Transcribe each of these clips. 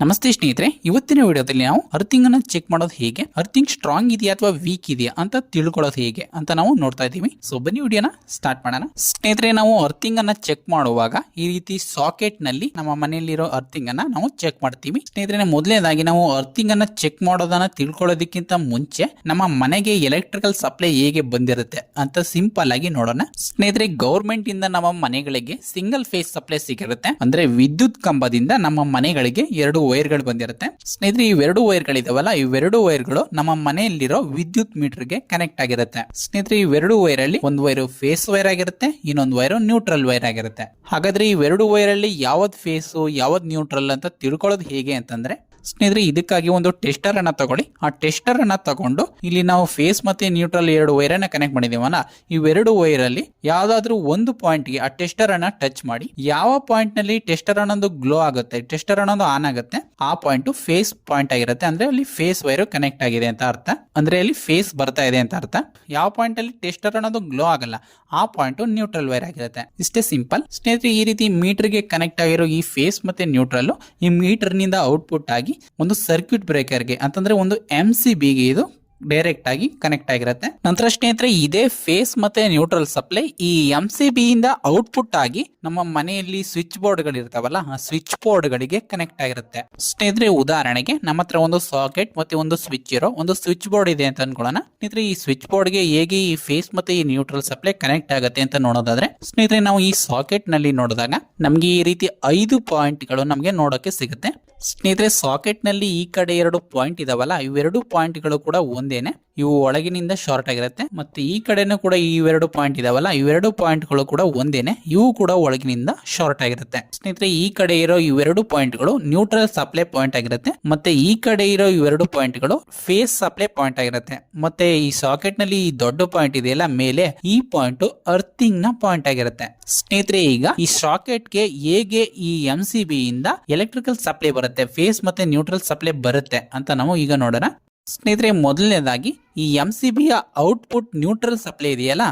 ನಮಸ್ತೆ ಸ್ನೇಹಿತರೆ, ಇವತ್ತಿನ ವಿಡಿಯೋದಲ್ಲಿ ನಾವು ಅರ್ಥಿಂಗ್ ಅನ್ನ ಚೆಕ್ ಮಾಡೋದು ಹೇಗೆ ಅರ್ಥಿಂಗ್ ಸ್ಟ್ರಾಂಗ್ ಇದೆಯಾ ಅಥವಾ ವೀಕ್ ಇದೆಯಾ ಅಂತ ತಿಳ್ಕೊಳ್ಳೋದು ಹೇಗೆ ಅಂತ ನಾವು ನೋಡ್ತಾ ಇದ್ದೀವಿ. ಸೊ ಬನ್ನಿ ವಿಡಿಯೋನ ಸ್ಟಾರ್ಟ್ ಮಾಡೋಣ. ಸ್ನೇಹಿತರೆ, ನಾವು ಅರ್ಥಿಂಗ್ ಅನ್ನ ಚೆಕ್ ಮಾಡುವಾಗ ಈ ರೀತಿ ಸಾಕೆಟ್ನಲ್ಲಿ ನಮ್ಮ ಮನೆಯಲ್ಲಿರೋ ಅರ್ಥಿಂಗ್ ಅನ್ನ ನಾವು ಚೆಕ್ ಮಾಡ್ತೀವಿ. ಸ್ನೇಹಿತರೆ, ಮೊದಲನೇದಾಗಿ ನಾವು ಅರ್ಥಿಂಗ್ ಅನ್ನ ಚೆಕ್ ಮಾಡೋದನ್ನ ತಿಳ್ಕೊಳ್ಳೋದಕ್ಕಿಂತ ಮುಂಚೆ ನಮ್ಮ ಮನೆಗೆ ಎಲೆಕ್ಟ್ರಿಕಲ್ ಸಪ್ಲೈ ಹೇಗೆ ಬಂದಿರುತ್ತೆ ಅಂತ ಸಿಂಪಲ್ ಆಗಿ ನೋಡೋಣ. ಸ್ನೇಹಿತರೆ ಗೌರ್ಮೆಂಟ್ ಇಂದ ನಮ್ಮ ಮನೆಗಳಿಗೆ ಸಿಂಗಲ್ ಫೇಸ್ ಸಪ್ಲೈ ಸಿಗಿರುತ್ತೆ ಅಂದ್ರೆ ವಿದ್ಯುತ್ ಕಂಬದಿಂದ ನಮ್ಮ ಮನೆಗಳಿಗೆ ಎರಡು ವೈರ್ಗಳು ಬಂದಿರುತ್ತೆ. ಸ್ನೇಹಿತರೆ ಇವೆರಡು ವೈರ್ಗಳಿದಾವಲ್ಲ ಇವೆರಡು ವೈರ್ಗಳು ನಮ್ಮ ಮನೆಯಲ್ಲಿರೋ ವಿದ್ಯುತ್ ಮೀಟರ್ಗೆ ಕನೆಕ್ಟ್ ಆಗಿರುತ್ತೆ. ಸ್ನೇಹಿತರೆ ಇವೆರಡು ವೈರ್ ಅಲ್ಲಿ ಒಂದು ವೈರು ಫೇಸ್ ವೈರ್ ಆಗಿರುತ್ತೆ, ಇನ್ನೊಂದು ವೈರು ನ್ಯೂಟ್ರಲ್ ವೈರ್ ಆಗಿರುತ್ತೆ. ಹಾಗಾದ್ರೆ ಇವೆರಡು ವೈರ್ ಅಲ್ಲಿ ಯಾವ್ದು ಫೇಸು ಯಾವ್ದು ನ್ಯೂಟ್ರಲ್ ಅಂತ ತಿಳ್ಕೊಳ್ಳೋದು ಹೇಗೆ ಅಂತಂದ್ರೆ ಸ್ನೇಹಿತರೆ, ಇದಕ್ಕಾಗಿ ಒಂದು ಟೆಸ್ಟರ್ ಅನ್ನ ತಗೊಳ್ಳಿ. ಆ ಟೆಸ್ಟರ್ ಅನ್ನ ತಗೊಂಡು ಇಲ್ಲಿ ನಾವು ಫೇಸ್ ಮತ್ತೆ ನ್ಯೂಟ್ರಲ್ ಎರಡು ವೈರ್ ಅನ್ನ ಕನೆಕ್ಟ್ ಮಾಡಿದೀವಲ್ಲ ಇವೆರಡು ವೈರ್ ಅಲ್ಲಿ ಯಾವ್ದಾದ್ರೂ ಒಂದು ಪಾಯಿಂಟ್ಗೆ ಆ ಟೆಸ್ಟರ್ ಅನ್ನ ಟಚ್ ಮಾಡಿ. ಯಾವ ಪಾಯಿಂಟ್ನಲ್ಲಿ ಟೆಸ್ಟರ್ ಅನ್ನೋದು ಗ್ಲೋ ಆಗುತ್ತೆ ಟೆಸ್ಟರ್ ಅನ್ನೋದು ಆನ್ ಆಗುತ್ತೆ ಆ ಪಾಯಿಂಟ್ ಫೇಸ್ ಪಾಯಿಂಟ್ ಆಗಿರುತ್ತೆ. ಅಂದ್ರೆ ಅಲ್ಲಿ ಫೇಸ್ ವೈರ್ ಕನೆಕ್ಟ್ ಆಗಿದೆ ಅಂತ ಅರ್ಥ. ಅಂದ್ರೆ ಅಲ್ಲಿ ಫೇಸ್ ಬರ್ತಾ ಇದೆ ಅಂತ ಅರ್ಥ. ಯಾವ ಪಾಯಿಂಟ್ ಅಲ್ಲಿ ಟೆಸ್ಟರ್ ಅನ್ನೋದು ಗ್ಲೋ ಆಗಲ್ಲ. ಆ ಪಾಯಿಂಟ್ ನ್ಯೂಟ್ರಲ್ ವೈರ್ ಆಗಿರುತ್ತೆ. ಇಷ್ಟೇ ಸಿಂಪಲ್ ಸ್ನೇಹಿತರೆ, ಈ ರೀತಿ ಮೀಟರ್ಗೆ ಕನೆಕ್ಟ್ ಆಗಿರೋ ಈ ಫೇಸ್ ಮತ್ತೆ ನ್ಯೂಟ್ರಲ್ ಈ ಮೀಟರ್ನಿಂದ ಔಟ್ಪುಟ್ ಆಗಿ ಒಂದು ಸರ್ಕ್ಯೂಟ್ ಬ್ರೇಕರ್ಗೆ, ಅಂತಂದ್ರೆ ಒಂದು ಎಂ ಸಿ ಬಿಗೆ ಇದು ಡೈರೆಕ್ಟ್ ಆಗಿ ಕನೆಕ್ಟ್ ಆಗಿರುತ್ತೆ. ನಂತರ ಸ್ನೇಹಿತರೆ, ಇದೇ ಫೇಸ್ ಮತ್ತೆ ನ್ಯೂಟ್ರಲ್ ಸಪ್ಲೈ ಈ ಎಂ ಸಿ ಬಿ ಇಂದ ಔಟ್ಪುಟ್ ಆಗಿ ನಮ್ಮ ಮನೆಯಲ್ಲಿ ಸ್ವಿಚ್ ಬೋರ್ಡ್ಗಳು ಇರ್ತಾವಲ್ಲ ಆ ಸ್ವಿಚ್ ಬೋರ್ಡ್ ಗಳಿಗೆ ಕನೆಕ್ಟ್ ಆಗಿರುತ್ತೆ. ಸ್ನೇಹಿತರೆ, ಉದಾಹರಣೆಗೆ ನಮ್ಮ ಹತ್ರ ಒಂದು ಸಾಕೆಟ್ ಮತ್ತೆ ಒಂದು ಸ್ವಿಚ್ ಇರೋ ಒಂದು ಸ್ವಿಚ್ ಬೋರ್ಡ್ ಇದೆ ಅಂತ ಅನ್ಕೊಳ್ಳೋಣ. ಸ್ನೇಹಿತರೆ, ಈ ಸ್ವಿಚ್ ಬೋರ್ಡ್ಗೆ ಹೇಗೆ ಈ ಫೇಸ್ ಮತ್ತೆ ಈ ನ್ಯೂಟ್ರಲ್ ಸಪ್ಲೈ ಕನೆಕ್ಟ್ ಆಗುತ್ತೆ ಅಂತ ನೋಡೋದಾದ್ರೆ, ಸ್ನೇಹಿತರೆ, ನಾವು ಈ ಸಾಕೆಟ್ನಲ್ಲಿ ನೋಡಿದಾಗ ನಮ್ಗೆ ಈ ರೀತಿ ಐದು ಪಾಯಿಂಟ್ಗಳು ನಮಗೆ ನೋಡೋಕೆ ಸಿಗುತ್ತೆ. ಸ್ನೇಹಿತರೆ ಸಾಕೆಟ್ನಲ್ಲಿ ಈ ಕಡೆ ಎರಡು ಪಾಯಿಂಟ್ ಇದಾವಲ್ಲ, ಇವೆರಡು ಪಾಯಿಂಟ್ಗಳು ಕೂಡ ಒಂದೇನೆ. ಇವು ಒಳಗಿನಿಂದ ಶಾರ್ಟ್ ಆಗಿರುತ್ತೆ, ಮತ್ತೆ ಈ ಕಡೆನೂ ಕೂಡ ಇವೆರಡು ಪಾಯಿಂಟ್ ಇದಾವಲ್ಲ, ಇವೆರಡು ಪಾಯಿಂಟ್ಗಳು ಕೂಡ ಒಂದೇನೆ, ಇವು ಕೂಡ ಒಳಗಿನಿಂದ ಶಾರ್ಟ್ ಆಗಿರುತ್ತೆ. ಸ್ನೇಹಿತರೆ, ಈ ಕಡೆ ಇರೋ ಇವೆರಡು ಪಾಯಿಂಟ್ಗಳು ನ್ಯೂಟ್ರಲ್ ಸಪ್ಲೈ ಪಾಯಿಂಟ್ ಆಗಿರುತ್ತೆ, ಮತ್ತೆ ಈ ಕಡೆ ಇರೋ ಇವೆರಡು ಪಾಯಿಂಟ್ಗಳು ಫೇಸ್ ಸಪ್ಲೈ ಪಾಯಿಂಟ್ ಆಗಿರುತ್ತೆ. ಮತ್ತೆ ಈ ಸಾಕೆಟ್ನಲ್ಲಿ ಈ ದೊಡ್ಡ ಪಾಯಿಂಟ್ ಇದೆಯಲ್ಲ, ಮೇಲೆ ಈ ಪಾಯಿಂಟ್ ಅರ್ಥಿಂಗ್ನ ಪಾಯಿಂಟ್ ಆಗಿರುತ್ತೆ. ಸ್ನೇಹಿತರೆ, ಈಗ ಈ ಸಾಕೆಟ್ಗೆ ಹೇಗೆ ಈ ಎಂ ಸಿ ಬಿ ಇಂದ ಎಲೆಕ್ಟ್ರಿಕಲ್ ಸಪ್ಲೈ ಬರುತ್ತೆ ಫೇಸ್ ಮತ್ತೆ ನ್ಯೂಟ್ರಲ್ ಸಪ್ಲೈ ಬರುತ್ತೆ ಅಂತ ನಾವು ಈಗ ನೋಡೋಣ. ಸ್ನೇಹಿತರೆ ಮೊದಲನೇದಾಗಿ ಈ ಎಂ ಸಿ ಬಿಯ ಔಟ್ಪುಟ್ ನ್ಯೂಟ್ರಲ್ ಸಪ್ಲೈ ಇದೆಯಲ್ಲ,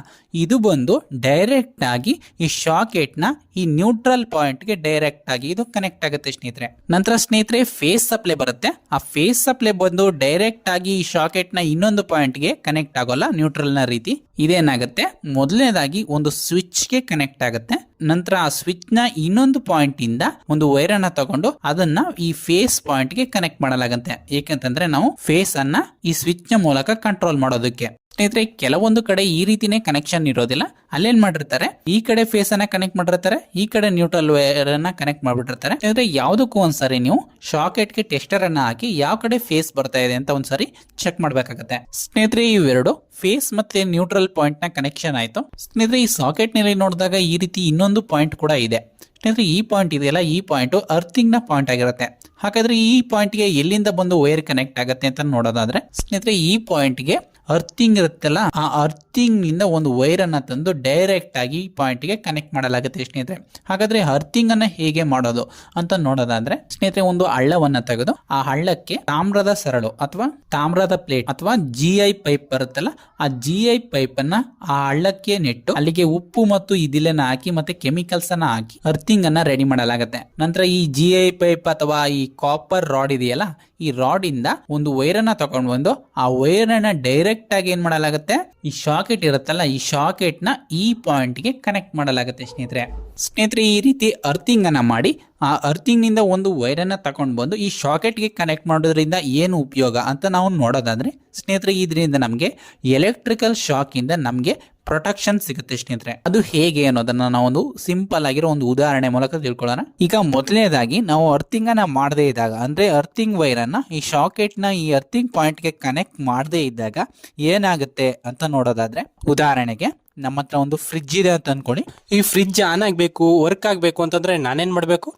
ಇದು ಬಂದು ಡೈರೆಕ್ಟ್ ಆಗಿ ಈ ಶಾಕೆಟ್ನ ಈ ನ್ಯೂಟ್ರಲ್ ಪಾಯಿಂಟ್ಗೆ ಡೈರೆಕ್ಟ್ ಆಗಿ ಇದು ಕನೆಕ್ಟ್ ಆಗುತ್ತೆ ಸ್ನೇಹಿತರೆ. ನಂತರ ಸ್ನೇಹಿತರೆ ಫೇಸ್ ಸಪ್ಲೈ ಬರುತ್ತೆ. ಆ ಫೇಸ್ ಸಪ್ಲೈ ಬಂದು ಡೈರೆಕ್ಟ್ ಆಗಿ ಈ ಶಾಕೆಟ್ನ ಇನ್ನೊಂದು ಪಾಯಿಂಟ್ಗೆ ಕನೆಕ್ಟ್ ಆಗೋಲ್ಲ ನ್ಯೂಟ್ರಲ್ನ ರೀತಿ. ಇದೇನಾಗುತ್ತೆ? ಮೊದಲನೇದಾಗಿ ಒಂದು ಸ್ವಿಚ್ಗೆ ಕನೆಕ್ಟ್ ಆಗುತ್ತೆ. ನಂತರ ಆ ಸ್ವಿಚ್ನ ಇನ್ನೊಂದು ಪಾಯಿಂಟ್ ಇಂದ ಒಂದು ವೈರನ್ನ ತಗೊಂಡು ಅದನ್ನ ಈ ಫೇಸ್ ಪಾಯಿಂಟ್ಗೆ ಕನೆಕ್ಟ್ ಮಾಡಲಾಗುತ್ತೆ. ಏಕೆಂತಂದ್ರೆ ನಾವು ಫೇಸ್ ಅನ್ನ ಈ ಸ್ವಿಚ್ನ ಮೂಲಕ ಕಂಟ್ರೋಲ್ ಮಾಡೋದಕ್ಕೆ. ಸ್ನೇಹಿತರೆ, ಕೆಲವೊಂದು ಕಡೆ ಈ ರೀತಿನೇ ಕನೆಕ್ಷನ್ ಇರೋದಿಲ್ಲ. ಅಲ್ಲೇನ್ ಮಾಡಿರ್ತಾರೆ? ಈ ಕಡೆ ಫೇಸ್ ಅನ್ನ ಕನೆಕ್ಟ್ ಮಾಡಿರ್ತಾರೆ, ಈ ಕಡೆ ನ್ಯೂಟ್ರಲ್ ವೇರ್ ಅನ್ನ ಕನೆಕ್ಟ್ ಮಾಡಿಬಿಟ್ಟಿರ್ತಾರೆ. ಸ್ನೇಹಿತರೆ, ಯಾವುದಕ್ಕೂ ಒಂದ್ಸರಿ ನೀವು ಶಾಕೆಟ್ಗೆ ಟೆಸ್ಟರ್ ಅನ್ನ ಹಾಕಿ ಯಾವ ಕಡೆ ಫೇಸ್ ಬರ್ತಾ ಇದೆ ಅಂತ ಒಂದ್ಸರಿ ಚೆಕ್ ಮಾಡ್ಬೇಕಾಗತ್ತೆ. ಸ್ನೇಹಿತರೆ, ಇವೆರಡು ಫೇಸ್ ಮತ್ತೆ ನ್ಯೂಟ್ರಲ್ ಪಾಯಿಂಟ್ನ ಕನೆಕ್ಷನ್ ಆಯ್ತು. ಸ್ನೇಹಿತರೆ, ಈ ಸಾಕೆಟ್ನಲ್ಲಿ ನೋಡಿದಾಗ ಈ ರೀತಿ ಇನ್ನೊಂದು ಪಾಯಿಂಟ್ ಕೂಡ ಇದೆ. ಸ್ನೇಹಿತರೆ, ಈ ಪಾಯಿಂಟ್ ಇದೆಯಲ್ಲ, ಈ ಪಾಯಿಂಟ್ ಅರ್ಥಿಂಗ್ನ ಪಾಯಿಂಟ್ ಆಗಿರುತ್ತೆ. ಹಾಗಾದ್ರೆ ಈ ಪಾಯಿಂಟ್ಗೆ ಎಲ್ಲಿಂದ ಬಂದು ವೈರ್ ಕನೆಕ್ಟ್ ಆಗುತ್ತೆ ಅಂತ ನೋಡೋದಾದ್ರೆ, ಸ್ನೇಹಿತರೆ, ಈ ಪಾಯಿಂಟ್ಗೆ ಅರ್ಥಿಂಗ್ ಇರುತ್ತಲ್ಲ, ಆ ಅರ್ಥಿಂಗ್ನಿಂದ ಒಂದು ವೈರ್ ಅನ್ನ ತಂದು ಡೈರೆಕ್ಟ್ ಆಗಿ ಪಾಯಿಂಟ್ಗೆ ಕನೆಕ್ಟ್ ಮಾಡಲಾಗುತ್ತೆ ಸ್ನೇಹಿತರೆ. ಹಾಗಾದ್ರೆ ಅರ್ಥಿಂಗ್ ಅನ್ನ ಹೇಗೆ ಮಾಡೋದು ಅಂತ ನೋಡೋದಾದ್ರೆ, ಸ್ನೇಹಿತರೆ ಒಂದು ಹಳ್ಳವನ್ನ ತೆಗೆದು, ಆ ಹಳ್ಳಕ್ಕೆ ತಾಮ್ರದ ಸರಳು ಅಥವಾ ತಾಮ್ರದ ಪ್ಲೇಟ್ ಅಥವಾ ಜಿ ಐ ಪೈಪ್ ಬರುತ್ತಲ್ಲ, ಆ ಜಿ ಐ ಪೈಪ್ ಅನ್ನ ಆ ಹಳ್ಳಕ್ಕೆ ನೆಟ್ಟು, ಅಲ್ಲಿಗೆ ಉಪ್ಪು ಮತ್ತು ಇದಿಲನ್ನ ಹಾಕಿ ಮತ್ತೆ ಕೆಮಿಕಲ್ಸ್ ಅನ್ನ ಹಾಕಿ ಅರ್ಥಿಂಗ್ ಅನ್ನ ರೆಡಿ ಮಾಡಲಾಗುತ್ತೆ. ನಂತರ ಈ ಜಿ ಐ ಪೈಪ್ ಅಥವಾ ಈ ಕಾಪರ್ ರಾಡ್ ಇದೆಯಲ್ಲ ಈ ರಾಡ್ ಇಂದ ಒಂದು ವೈರ್ ಅನ್ನ ತಗೊಂಡು ಬಂದು ಆ ವೈರ್ ಅನ್ನ ಡೈರೆಕ್ಟ್ ಆಗಿ ಏನ್ ಮಾಡಲಾಗುತ್ತೆ? ಈ ಶಾಕೆಟ್ ಇರುತ್ತಲ್ಲ, ಈ ಶಾಕೆಟ್ನ ಈ ಪಾಯಿಂಟ್ಗೆ ಕನೆಕ್ಟ್ ಮಾಡಲಾಗುತ್ತೆ ಸ್ನೇಹಿತರೆ. ಸ್ನೇಹಿತರೆ, ಈ ರೀತಿ ಅರ್ಥಿಂಗ್ ಅನ್ನ ಮಾಡಿ ಆ ಅರ್ಥಿಂಗ್ನಿಂದ ಒಂದು ವೈರನ್ನು ತಗೊಂಡು ಬಂದು ಈ ಶಾಕೆಟ್ಗೆ ಕನೆಕ್ಟ್ ಮಾಡೋದ್ರಿಂದ ಏನು ಉಪಯೋಗ ಅಂತ ನಾವು ನೋಡೋದಾದ್ರೆ ಸ್ನೇಹಿತರೆ, ಇದರಿಂದ ನಮಗೆ ಎಲೆಕ್ಟ್ರಿಕಲ್ ಶಾಕ್ ಇಂದ ನಮಗೆ ಪ್ರೊಟೆಕ್ಷನ್ ಸಿಗುತ್ತೆ ಸ್ನೇಹಿತರೆ. ಅದು ಹೇಗೆ ಅನ್ನೋದನ್ನ ನಾವೊಂದು ಸಿಂಪಲ್ ಆಗಿರೋ ಒಂದು ಉದಾಹರಣೆ ಮೂಲಕ ತಿಳ್ಕೊಳ್ಳೋಣ. ಈಗ ಮೊದಲನೇದಾಗಿ ನಾವು ಅರ್ಥಿಂಗ್ ಅನ್ನ ಮಾಡದೇ ಇದ್ದಾಗ, ಅಂದ್ರೆ ಅರ್ಥಿಂಗ್ ವೈರ್ ಈ ಶಾಕೆಟ್ನ ಈ ಅರ್ಥಿಂಗ್ ಪಾಯಿಂಟ್ಗೆ ಕನೆಕ್ಟ್ ಮಾಡದೇ ಇದ್ದಾಗ ಏನಾಗುತ್ತೆ ಅಂತ ನೋಡೋದಾದ್ರೆ, ಉದಾಹರಣೆಗೆ ನಮ್ಮ ಹತ್ರ ಒಂದು ಫ್ರಿಜ್ ಇದೆ ಅಂತ ಅನ್ಕೊಳ್ಳಿ. ಈ ಫ್ರಿಜ್ ಆನ್ ಆಗಬೇಕು ವರ್ಕ್ ಆಗಬೇಕು ಅಂತಂದರೆ ನಾನೇನು ಮಾಡಬೇಕು?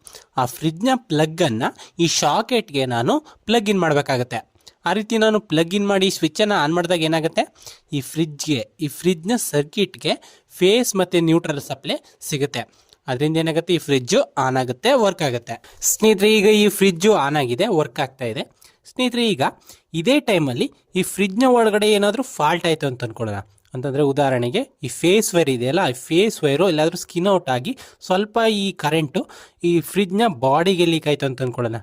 ಆ ಫ್ರಿಜ್ನ ಪ್ಲಗ್ಗನ್ನು ಈ ಶಾಕೆಟ್ಗೆ ನಾನು ಪ್ಲಗ್ ಇನ್ ಮಾಡಬೇಕಾಗತ್ತೆ. ಆ ರೀತಿ ನಾನು ಪ್ಲಗ್ ಇನ್ ಮಾಡಿ ಸ್ವಿಚ್ಚನ್ನು ಆನ್ ಮಾಡಿದಾಗ ಏನಾಗುತ್ತೆ? ಈ ಫ್ರಿಡ್ಜ್ಗೆ ಈ ಫ್ರಿಜ್ನ ಸರ್ಕಿಟ್ಗೆ ಫೇಸ್ ಮತ್ತು ನ್ಯೂಟ್ರಲ್ ಸಪ್ಲೈ ಸಿಗುತ್ತೆ. ಅದರಿಂದ ಏನಾಗುತ್ತೆ? ಈ ಫ್ರಿಜ್ಜು ಆನ್ ಆಗುತ್ತೆ ವರ್ಕ್ ಆಗುತ್ತೆ. ಸ್ನೇಹಿತರೆ, ಈಗ ಈ ಫ್ರಿಜ್ಜು ಆನ್ ಆಗಿದೆ ವರ್ಕ್ ಆಗ್ತಾ ಇದೆ. ಸ್ನೇಹಿತರೆ, ಈಗ ಇದೇ ಟೈಮಲ್ಲಿ ಈ ಫ್ರಿಜ್ನ ಒಳಗಡೆ ಏನಾದರೂ ಫಾಲ್ಟ್ ಆಯಿತು ಅಂತ ಅನ್ಕೊಳ್ಳೋಣ. ಅಂತಂದರೆ ಉದಾಹರಣೆಗೆ ಈ ಫೇಸ್ ವೈರ್ ಇದೆಯಲ್ಲ ಈ ಫೇಸ್ ವೈರು ಎಲ್ಲಾದರೂ ಸ್ಕಿನ್ ಔಟ್ ಆಗಿ ಸ್ವಲ್ಪ ಈ ಕರೆಂಟು ಈ ಫ್ರಿಜ್ನ ಬಾಡಿಗೆ ಲೀಕ್ ಆಯಿತು ಅಂತ ಅಂದ್ಕೊಳ್ಳೋಣ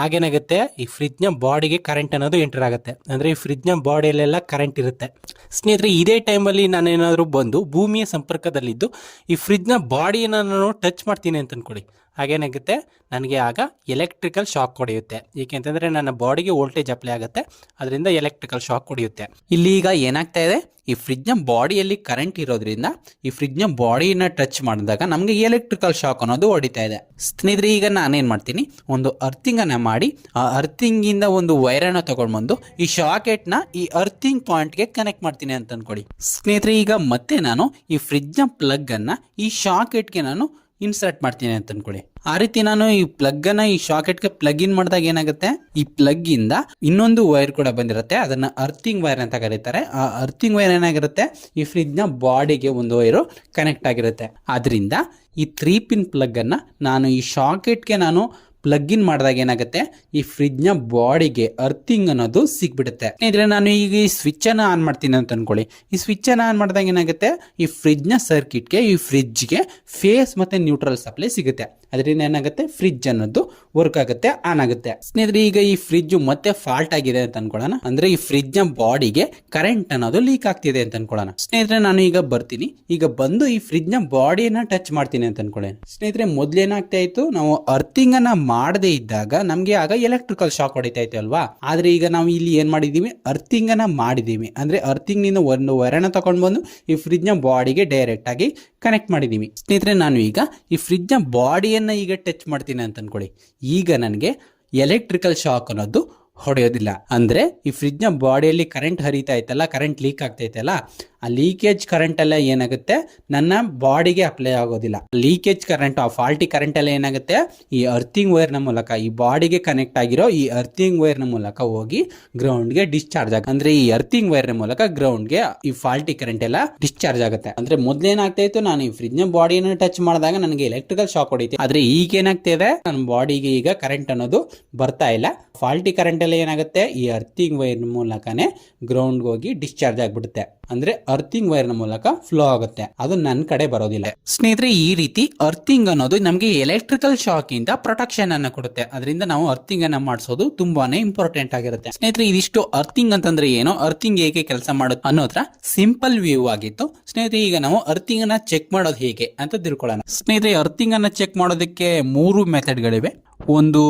ಹಾಗೇನಾಗುತ್ತೆ? ಈ ಫ್ರಿಜ್ನ ಬಾಡಿಗೆ ಕರೆಂಟ್ ಅನ್ನೋದು ಎಂಟರ್ ಆಗುತ್ತೆ. ಅಂದರೆ ಈ ಫ್ರಿಜ್ನ ಬಾಡಿಯಲ್ಲೆಲ್ಲ ಕರೆಂಟ್ ಇರುತ್ತೆ. ಸ್ನೇಹಿತರೆ, ಇದೇ ಟೈಮಲ್ಲಿ ನಾನೇನಾದರೂ ಬಂದು ಭೂಮಿಯ ಸಂಪರ್ಕದಲ್ಲಿದ್ದು ಈ ಫ್ರಿಜ್ನ ಬಾಡಿಯನ್ನು ನಾನು ಟಚ್ ಮಾಡ್ತೀನಿ ಅಂತ ಅಂದ್ಕೊಳ್ಳಿ ಹಾಗೇನಾಗುತ್ತೆ? ನನಗೆ ಆಗ ಎಲೆಕ್ಟ್ರಿಕಲ್ ಶಾಕ್ ಹೊಡೆಯುತ್ತೆ. ಏಕೆಂತಂದರೆ ನನ್ನ ಬಾಡಿಗೆ ವೋಲ್ಟೇಜ್ ಅಪ್ಲೈ ಆಗುತ್ತೆ. ಅದರಿಂದ ಎಲೆಕ್ಟ್ರಿಕಲ್ ಶಾಕ್ ಹೊಡೆಯುತ್ತೆ. ಇಲ್ಲಿ ಈಗ ಏನಾಗ್ತಾ ಇದೆ? ಈ ಫ್ರಿಜ್ನ ಬಾಡಿಯಲ್ಲಿ ಕರೆಂಟ್ ಇರೋದ್ರಿಂದ ಈ ಫ್ರಿಜ್ನ ಬಾಡಿನ ಟಚ್ ಮಾಡಿದಾಗ ನಮಗೆ ಎಲೆಕ್ಟ್ರಿಕಲ್ ಶಾಕ್ ಅನ್ನೋದು ಹೊಡಿತಾ ಇದೆ. ಸ್ನೇಹಿತರೆ, ಈಗ ನಾನೇನು ಮಾಡ್ತೀನಿ? ಒಂದು ಅರ್ಥಿಂಗನ್ನು ಮಾಡಿ, ಆ ಅರ್ಥಿಂಗಿಂದ ಒಂದು ವೈರನ್ನು ತಗೊಂಡ್ಬಂದು, ಈ ಶಾಕೆಟ್ನ ಈ ಅರ್ಥಿಂಗ್ ಪಾಯಿಂಟ್ಗೆ ಕನೆಕ್ಟ್ ಮಾಡ್ತೀನಿ ಅಂತ ಅಂದ್ಕೊಳ್ಳಿ ಸ್ನೇಹಿತರೆ, ಈಗ ಮತ್ತೆ ನಾನು ಈ ಫ್ರಿಜ್ನ ಪ್ಲಗ್ಗನ್ನು ಈ ಶಾಕೆಟ್ಗೆ ನಾನು ಇನ್ಸರ್ಟ್ ಮಾಡ್ತೀನಿ ಅಂತ ಅನ್ಕೊಳ್ಳಿ. ಆ ರೀತಿ ನಾನು ಈ ಪ್ಲಗ್ ಅನ್ನ, ಈ ಶಾಕೆಟ್ಗೆ ಪ್ಲಗ್ ಇನ್ ಮಾಡಿದಾಗ ಏನಾಗುತ್ತೆ? ಈ ಪ್ಲಗ್ ಇಂದ ಇನ್ನೊಂದು ವೈರ್ ಕೂಡ ಬಂದಿರುತ್ತೆ. ಅದನ್ನ ಅರ್ಥಿಂಗ್ ವೈರ್ ಅಂತ ಕರೀತಾರೆ. ಆ ಅರ್ಥಿಂಗ್ ವೈರ್ ಏನಾಗಿರುತ್ತೆ? ಈ ಫ್ರಿಜ್ನ ಬಾಡಿಗೆ ಒಂದು ವೈರು ಕನೆಕ್ಟ್ ಆಗಿರುತ್ತೆ. ಆದ್ರಿಂದ ಈ ತ್ರೀ ಪಿನ್ ಪ್ಲಗ್ ಅನ್ನ ನಾನು ಈ ಶಾಕೆಟ್ಗೆ ನಾನು ಪ್ಲಗ್ ಇನ್ ಮಾಡಿದಾಗ ಏನಾಗುತ್ತೆ? ಈ ಫ್ರಿಜ್ನ ಬಾಡಿಗೆ ಅರ್ಥಿಂಗ್ ಅನ್ನೋದು ಸಿಕ್ಬಿಡುತ್ತೆ ಇದ್ರೆ ನಾನು ಈಗ ಈ ಸ್ವಿಚ್ ಅನ್ನ ಆನ್ ಮಾಡ್ತೀನಿ ಅಂತ ಅನ್ಕೊಳ್ಳಿ. ಈ ಸ್ವಿಚ್ ಅನ್ನ ಆನ್ ಮಾಡಿದಾಗ ಏನಾಗುತ್ತೆ? ಈ ಫ್ರಿಜ್ನ ಸರ್ಕಿಟ್ಗೆ ಈ ಫ್ರಿಡ್ಜ್ಗೆ ಫೇಸ್ ಮತ್ತೆ ನ್ಯೂಟ್ರಲ್ ಸಪ್ಲೈ ಸಿಗುತ್ತೆ. ಅದರಿಂದ ಏನಾಗುತ್ತೆ? ಫ್ರಿಜ್ ಅನ್ನೋದು ವರ್ಕ್ ಆಗುತ್ತೆ, ಆನ್ ಆಗುತ್ತೆ. ಸ್ನೇಹಿತರೆ, ಈಗ ಈ ಫ್ರಿಜ್ ಮತ್ತೆ ಫಾಲ್ಟ್ ಆಗಿದೆ ಅಂತ ಅನ್ಕೊಳ್ಳೋಣ. ಅಂದ್ರೆ ಈ ಫ್ರಿಜ್ನ ಬಾಡಿಗೆ ಕರೆಂಟ್ ಅನ್ನೋದು ಲೀಕ್ ಆಗ್ತಿದೆ ಅಂತ ಅನ್ಕೊಳ್ಳೋಣ. ಸ್ನೇಹಿತರೆ, ನಾನು ಈಗ ಬರ್ತೀನಿ. ಈಗ ಬಂದು ಈ ಫ್ರಿಜ್ನ ಬಾಡಿಯನ್ನ ಟಚ್ ಮಾಡ್ತೀನಿ ಅಂತ ಅನ್ಕೊಳ್ಳಿ. ಸ್ನೇಹಿತರೆ, ಮೊದ್ಲೇನಾಗ್ತಾ ಇತ್ತು? ನಾವು ಅರ್ಥಿಂಗ್ ಅನ್ನ ಮಾಡದೇ ಇದ್ದಾಗ ನಮಗೆ ಆಗ ಎಲೆಕ್ಟ್ರಿಕಲ್ ಶಾಕ್ ಹೊಡಿತಾ ಇತ್ತು ಅಲ್ವಾ? ಆದ್ರೆ ಈಗ ನಾವು ಇಲ್ಲಿ ಏನು ಮಾಡಿದ್ದೀವಿ? ಅರ್ಥಿಂಗನ್ನು ಮಾಡಿದ್ದೀವಿ. ಅಂದರೆ ಅಂದ್ರೆ ಅರ್ಥಿಂಗ್ ನಿನ್ನ ಒಂದು ವರಣ ತಗೊಂಡ್ ಬಂದು ಈ ಫ್ರಿಜ್ನ ಬಾಡಿಗೆ ಡೈರೆಕ್ಟ್ ಆಗಿ ಕನೆಕ್ಟ್ ಮಾಡಿದ್ದೀವಿ. ಸ್ನೇಹಿತರೆ, ನಾನು ಈಗ ಈ ಫ್ರಿಜ್ನ ಬಾಡಿಯನ್ನ ಈಗ ಟಚ್ ಮಾಡ್ತೀನಿ ಅಂತ ಅನ್ಕೊಳ್ಳಿ. ಈಗ ನನಗೆ ಎಲೆಕ್ಟ್ರಿಕಲ್ ಶಾಕ್ ಅನ್ನೋದು ಹೊಡೆಯೋದಿಲ್ಲ. ಅಂದ್ರೆ ಈ ಫ್ರಿಜ್ನ ಬಾಡಿಯಲ್ಲಿ ಕರೆಂಟ್ ಹರಿತಾ ಇತ್ತಲ್ಲ ಕರೆಂಟ್ ಲೀಕ್ ಆಗ್ತೈತಲ್ಲ ಆ ಲೀಕೇಜ್ ಕರೆಂಟ್ ಎಲ್ಲ ಏನಾಗುತ್ತೆ? ನನ್ನ ಬಾಡಿಗೆ ಅಪ್ಲೈ ಆಗೋದಿಲ್ಲ. ಲೀಕೇಜ್ ಕರೆಂಟ್ ಆ ಫಾಲ್ಟಿ ಕರೆಂಟ್ ಎಲ್ಲ ಏನಾಗುತ್ತೆ? ಈ ಅರ್ಥಿಂಗ್ ವೈರ್ನ ಮೂಲಕ, ಈ ಬಾಡಿಗೆ ಕನೆಕ್ಟ್ ಆಗಿರೋ ಈ ಅರ್ಥಿಂಗ್ ವೈರ್ನ ಮೂಲಕ ಹೋಗಿ ಗ್ರೌಂಡ್ಗೆ ಡಿಸ್ಚಾರ್ಜ್ ಆಗ ಅಂದ್ರೆ ಈ ಅರ್ಥಿಂಗ್ ವೈರ್ನ ಮೂಲಕ ಗ್ರೌಂಡ್ಗೆ ಈ ಫಾಲ್ಟಿ ಕರೆಂಟ್ ಎಲ್ಲ ಡಿಸ್ಚಾರ್ಜ್ ಆಗುತ್ತೆ. ಅಂದ್ರೆ ಮೊದ್ಲೇನಾಗ್ತಾ ಇತ್ತು, ನಾನು ಈ ಫ್ರಿಜ್ನ ಬಾಡಿಯನ್ನು ಟಚ್ ಮಾಡಿದಾಗ ನನಗೆ ಎಲೆಕ್ಟ್ರಿಕಲ್ ಶಾಕ್ ಹೊಡಿತು. ಆದ್ರೆ ಈಗ ಏನಾಗ್ತಾ ಇದೆ, ನನ್ನ ಬಾಡಿಗೆ ಈಗ ಕರೆಂಟ್ ಅನ್ನೋದು ಬರ್ತಾ ಇಲ್ಲ. ಫಾಲ್ಟಿ ಕರೆಂಟ್ ಎಲ್ಲ ಏನಾಗುತ್ತೆ? ಈ ಅರ್ಥಿಂಗ್ ವೈರ್ ಮೂಲಕನೇ ಗ್ರೌಂಡ್ ಹೋಗಿ ಡಿಸ್ಚಾರ್ಜ್ ಆಗ್ಬಿಡುತ್ತೆ. ಅಂದ್ರೆ ಅರ್ಥಿಂಗ್ ವೈರ್ನ ಮೂಲಕ ಫ್ಲೋ ಆಗುತ್ತೆ. ಅದು ನನ್ನ ಕಡೆ ಬರೋದಿಲ್ಲ. ಸ್ನೇಹಿತರೆ, ಈ ರೀತಿ ಅರ್ಥಿಂಗ್ ಅನ್ನೋದು ನಮಗೆ ಎಲೆಕ್ಟ್ರಿಕಲ್ ಶಾಕ್ ಇಂದ ಪ್ರೊಟೆಕ್ಷನ್ ಅನ್ನ ಕೊಡುತ್ತೆ. ಅದರಿಂದ ನಾವು ಅರ್ಥಿಂಗ್ ಅನ್ನ ಮಾಡಿಸೋದು ತುಂಬಾನೇ ಇಂಪಾರ್ಟೆಂಟ್ ಆಗಿರುತ್ತೆ. ಸ್ನೇಹಿತರೆ, ಇದಿಷ್ಟು ಅರ್ಥಿಂಗ್ ಅಂತಂದ್ರೆ ಏನು? ಅರ್ಥಿಂಗ್ ಹೇಗೆ ಕೆಲಸ ಮಾಡುತ್ತೆ ಅನ್ನೋದ್ರ ಸಿಂಪಲ್ ವ್ಯೂ ಆಗಿತ್ತು. ಸ್ನೇಹಿತರೆ, ಈಗ ನಾವು ಅರ್ಥಿಂಗ್ ಅನ್ನ ಚೆಕ್ ಮಾಡೋದು ಹೇಗೆ ಅಂತ ತಿಳ್ಕೊಳ್ಳೋಣ. ಸ್ನೇಹಿತರೆ ಅರ್ಥಿಂಗ್ ಅನ್ನ ಚೆಕ್ ಮಾಡೋದಕ್ಕೆ ಮೂರು ಮೆಥಡ್ಗಳಿವೆ ಒಂದು